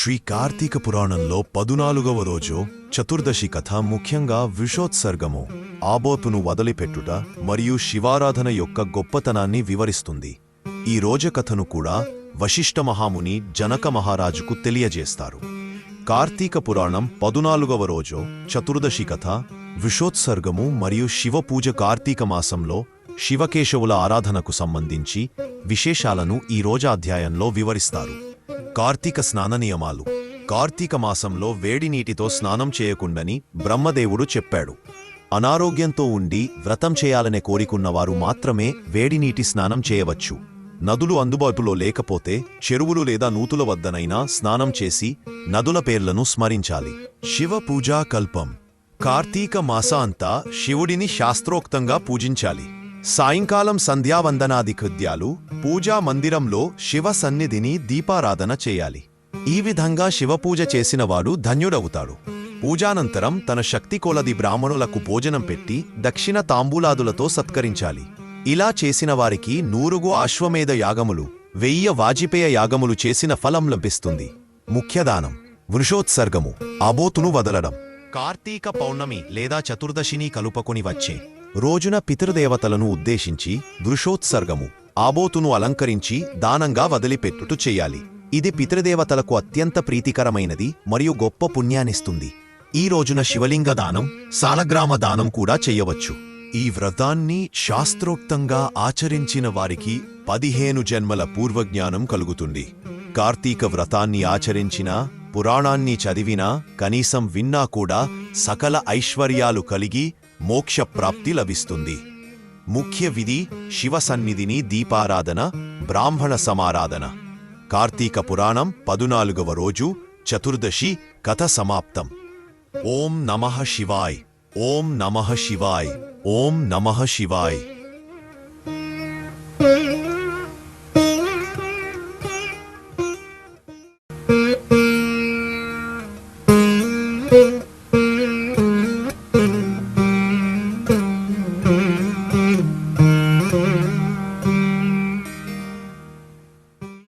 శ్రీ కార్తీక పురాణంలో పదునాలుగవ రోజు చతుర్దశి కథ ముఖ్యంగా విషోత్సర్గము. ఆబోతును వదిలిపెట్టుట మరియు శివారాధన యొక్క గొప్పతనాన్ని వివరిస్తుంది. ఈ రోజు కథను కూడా వశిష్ఠ మహాముని జనక మహారాజుకు తెలియజేస్తారు. కార్తీక పురాణం పదునాలుగవ రోజు చతుర్దశి కథ విషోత్సర్గము మరియు శివపూజ కార్తీక మాసంలో శివకేశవుల ఆరాధనకు సంబంధించి విశేషాలను ఈ రోజాధ్యాయంలో వివరిస్తారు. కార్తీక స్నాన నియమాలు. కార్తీక మాసంలో వేడి నీటితో స్నానం చేయకుండని బ్రహ్మదేవుడు చెప్పాడు. అనారోగ్యంతో ఉండి వ్రతం చేయాలనే కోరికున్నవారు మాత్రమే వేడి నీటి స్నానం చేయవచ్చు. నదులు అందుబాటులో లేకపోతే చెరువులు లేదా నూతుల వద్దనైనా స్నానం చేసి నదుల పేర్లను స్మరించాలి. శివ పూజా కల్పం. కార్తీక మాస అంతా శివుడిని శాస్త్రోక్తంగా పూజించాలి. సాయంకాలం సంధ్యావందనాది కృత్యాలు పూజా మందిరంలో శివ సన్నిధిని దీపారాధన చేయాలి. ఈ విధంగా శివపూజ చేసినవాడు ధన్యుడవుతాడు. పూజానంతరం తన శక్తి కొలది బ్రాహ్మణులకు భోజనం పెట్టి దక్షిణ తాంబూలాదులతో సత్కరించాలి. ఇలా చేసిన వారికి నూరుగు అశ్వమేధ యాగములు వెయ్య వాజిపేయ యాగములు చేసిన ఫలం లభిస్తుంది. ముఖ్యదానం వృషోత్సర్గము అబోతును వదలడం. కార్తీక పౌర్ణమి లేదా చతుర్దశిని కలుపుకొని వచ్చే రోజున పితృదేవతలను ఉద్దేశించి వృషోత్సర్గము ఆబోతును అలంకరించి దానంగా వదిలిపెట్టుట చేయాలి. ఇది పితృదేవతలకు అత్యంత ప్రీతికరమైనది మరియు గొప్ప పుణ్యాన్నిస్తుంది. ఈ రోజున శివలింగ దానం సాలగ్రామ దానం కూడా చెయ్యవచ్చు ఈ వ్రతాన్ని శాస్త్రోక్తంగా ఆచరించిన వారికి పదిహేను జన్మల పూర్వజ్ఞానం కలుగుతుంది. కార్తీక వ్రతాన్ని ఆచరించినా పురాణాన్ని చదివినా కనీసం విన్నా కూడా సకల ఐశ్వర్యాలు కలిగి మోక్షప్రాప్తి లభిస్తుంది. ముఖ్య విధి శివ సన్నిధిని దీపారాధన బ్రాహ్మణ సమారాధన. కార్తీక పురాణం పదునాలుగవ రోజు చతుర్దశి కథ సమాప్తం. ఓం నమః శివాయ్ ఓం నమః శివాయ్ ఓం నమః శివాయ్. Thank.